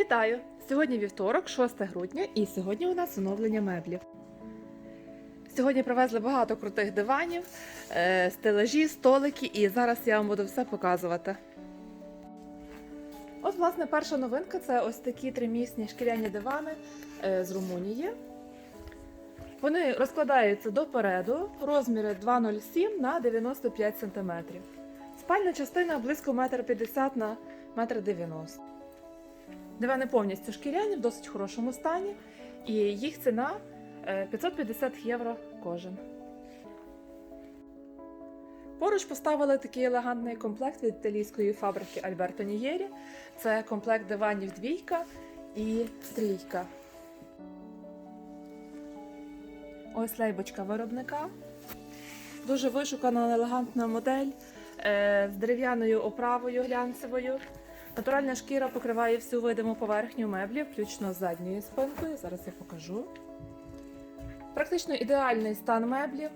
Вітаю! Сьогодні вівторок, 6 грудня, і сьогодні у нас оновлення меблів. Сьогодні привезли багато крутих диванів, е, стелажі, столики, і зараз я вам буду все показувати. От, власне, перша новинка це ось такі тримісні шкіряні дивани е, з Румунії. Вони розкладаються допереду, розміри 2,07 на 95 см. Спальна частина близько 1,50 м на 1,90 м. Дивани повністю шкіряні в досить хорошому стані, і їх ціна е, 550 євро кожен. Поруч поставили такий елегантний комплект від італійської фабрики Альберто Нієрі. Це комплект диванів двійка і трійка. Ось лейбочка виробника. Дуже вишукана елегантна модель е, з дерев'яною оправою глянцевою. Натуральна шкіра покриває всю видиму поверхню меблів, включно з задньою спинкою. Зараз я покажу. Практично ідеальний стан меблів.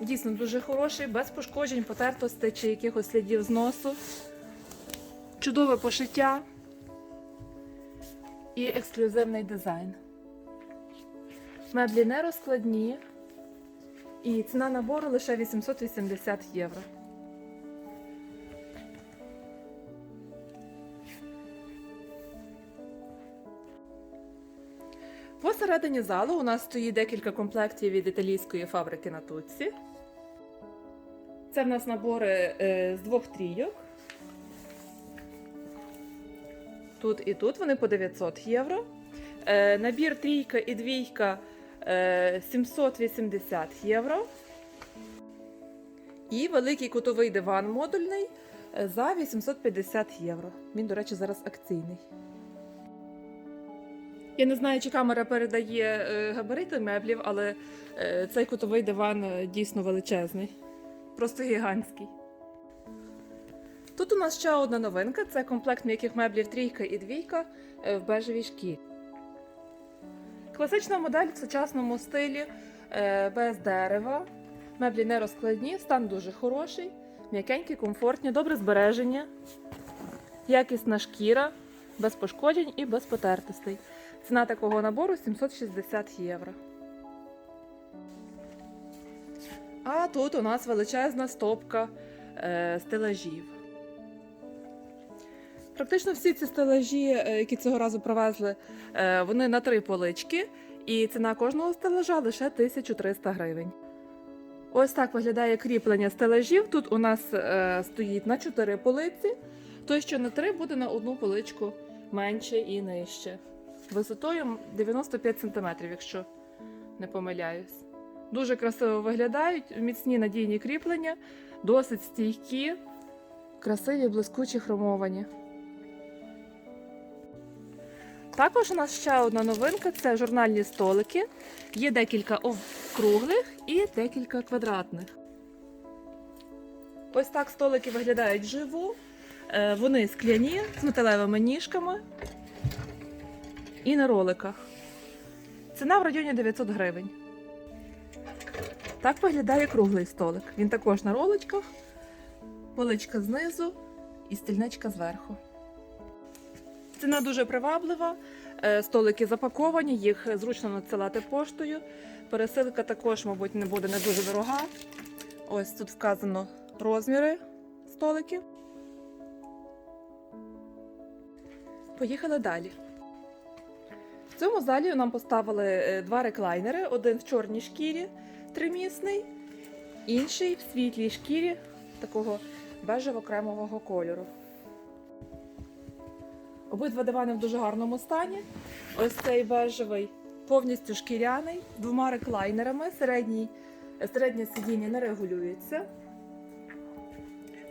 Дійсно дуже хороший, без пошкоджень, потертостей чи якихось слідів зносу. Чудове пошиття і ексклюзивний дизайн. Меблі не розкладні. І ціна набору лише 880 євро. Посередині залу у нас стоїть декілька комплектів від італійської фабрики Натуці. Це в нас набори е, з двох трійок. Тут і тут вони по 900 євро. Е, набір трійка і двійка е, 780 євро. І великий кутовий диван модульний е, за 850 євро. Він, до речі, зараз акційний. Я не знаю, чи камера передає е, габарити меблів, але е, цей кутовий диван е, дійсно величезний. Просто гігантський. Тут у нас ще одна новинка: це комплект м'яких меблів трійка і двійка в бежевій шкірі. Класична модель в сучасному стилі без дерева. Меблі не розкладні, стан дуже хороший, м'якенькі, комфортні, добре збереження, якісна шкіра, без пошкоджень і без потертостей. Ціна такого набору 760 євро. А тут у нас величезна стопка е, стелажів. Практично всі ці стелажі, е, які цього разу привезли, е, вони на три полички, і ціна кожного стелажа лише 1300 гривень. Ось так виглядає кріплення стелажів. Тут у нас е, стоїть на 4 полиці. Той, що на 3, буде на одну поличку менше і нижче. Висотою 95 см, якщо не помиляюсь. Дуже красиво виглядають, міцні надійні кріплення, досить стійкі, красиві, блискучі, хромовані. Також у нас ще одна новинка це журнальні столики. Є декілька круглих і декілька квадратних. Ось так столики виглядають вживу. Е, Вони скляні з металевими ніжками і на роликах. Ціна в районі 900 гривень. Так виглядає круглий столик. Він також на роличках, поличка знизу і стільничка зверху. Ціна дуже приваблива. Е, Столики запаковані, їх зручно надсилати поштою. Пересилка також, мабуть, не буде не дуже дорога. Ось тут вказано розміри столиків. Поїхали далі. В цьому залі нам поставили е, два реклайнери: один в чорній шкірі, тримісний, інший в світлій шкірі такого бежево-кремового кольору. Обидва дивани в дуже гарному стані. Ось цей бежевий повністю шкіряний, двома реклайнерами. Середній, середнє сидіння не регулюється.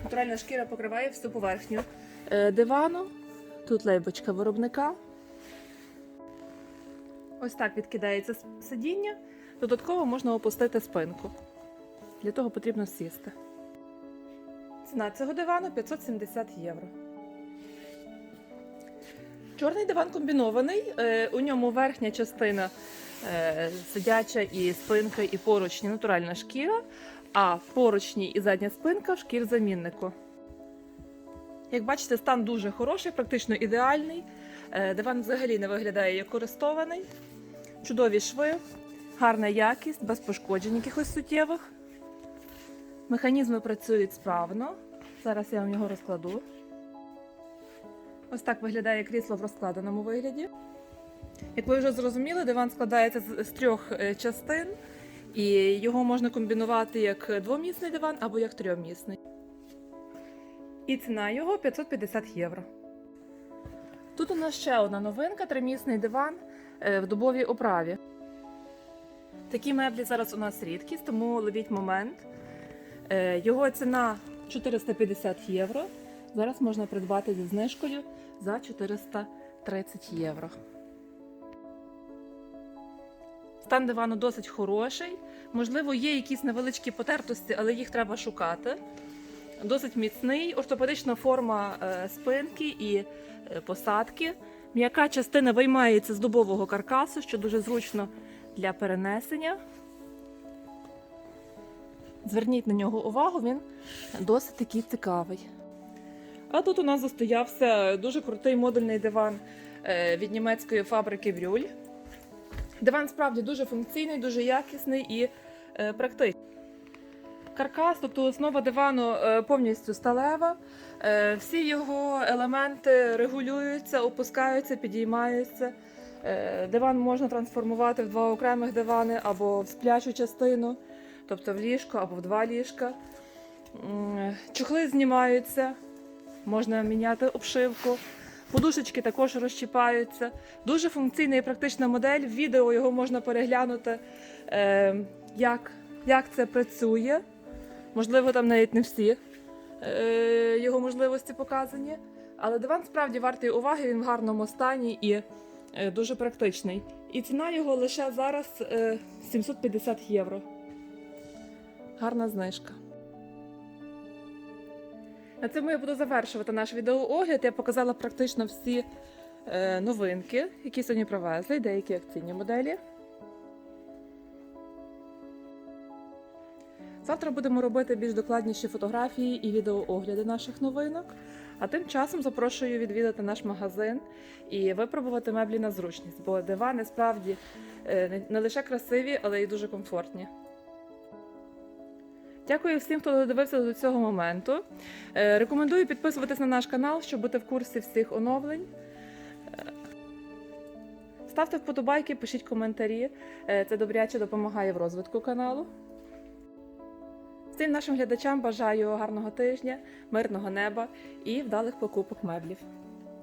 Натуральна шкіра покриває всю поверхню е, дивану. Тут лейбочка виробника. Ось так відкидається сидіння. Додатково можна опустити спинку. Для того потрібно сісти. Ціна цього дивану 570 євро. Чорний диван комбінований. е, У ньому верхня частина е, сидяча і спинка, і поручні натуральна шкіра, а поручні і задня спинка в шкірзаміннику. Як бачите, стан дуже хороший, практично ідеальний. Е, Диван взагалі не виглядає як користований. Чудові шви, гарна якість, без пошкоджень якихось суттєвих. Механізми працюють справно. Зараз я вам його розкладу. Ось так виглядає крісло в розкладеному вигляді. Як ви вже зрозуміли, диван складається з, трьох е, частин, і його можна комбінувати як двомісний диван або як трьомісний. І ціна його 550 євро. Тут у нас ще одна новинка: тримісний диван е, в дубовій оправі. Такі меблі зараз у нас рідкість, тому ловіть момент. Е, Його ціна 450 євро. Зараз можна придбати зі знижкою за 430 євро. Стан дивану досить хороший. Можливо, є якісь невеличкі потертості, але їх треба шукати. Досить міцний, ортопедична форма е, спинки і е, посадки. М'яка частина виймається з дубового каркасу, що дуже зручно для перенесення. Зверніть на нього увагу, він досить такий цікавий. А тут у нас застоявся дуже крутий модульний диван е, від німецької фабрики Брюль. Диван справді дуже функційний, дуже якісний і практичний. Каркас, тобто основа дивану е, повністю сталева. Е, Всі його елементи регулюються, опускаються, підіймаються. Е, Диван можна трансформувати в два окремих дивани або в сплячу частину, тобто в ліжко або в два ліжка. Чохли знімаються, можна міняти обшивку. Подушечки також розчіпаються. Дуже функційна і практична модель. В відео його можна переглянути, як, як це працює. Можливо, там навіть не всі е, його можливості показані. Але диван справді вартий уваги, він в гарному стані і е, дуже практичний. І ціна його лише зараз е, 750 євро. Гарна знижка. На цьому я буду завершувати наш відеоогляд. Я показала практично всі е, новинки, які сьогодні привезли, деякі акційні моделі. Завтра будемо робити більш докладніші фотографії і відеоогляди наших новинок. А тим часом запрошую відвідати наш магазин і випробувати меблі на зручність, бо дивани справді е, не- лише красиві, але й дуже комфортні. Дякую всім, хто додивився до цього моменту. Е, Рекомендую підписуватись на наш канал, щоб бути в курсі всіх оновлень. Е, Ставте вподобайки, пишіть коментарі. Це добряче допомагає в розвитку каналу. Всім нашим глядачам бажаю гарного тижня, мирного неба і вдалих покупок меблів.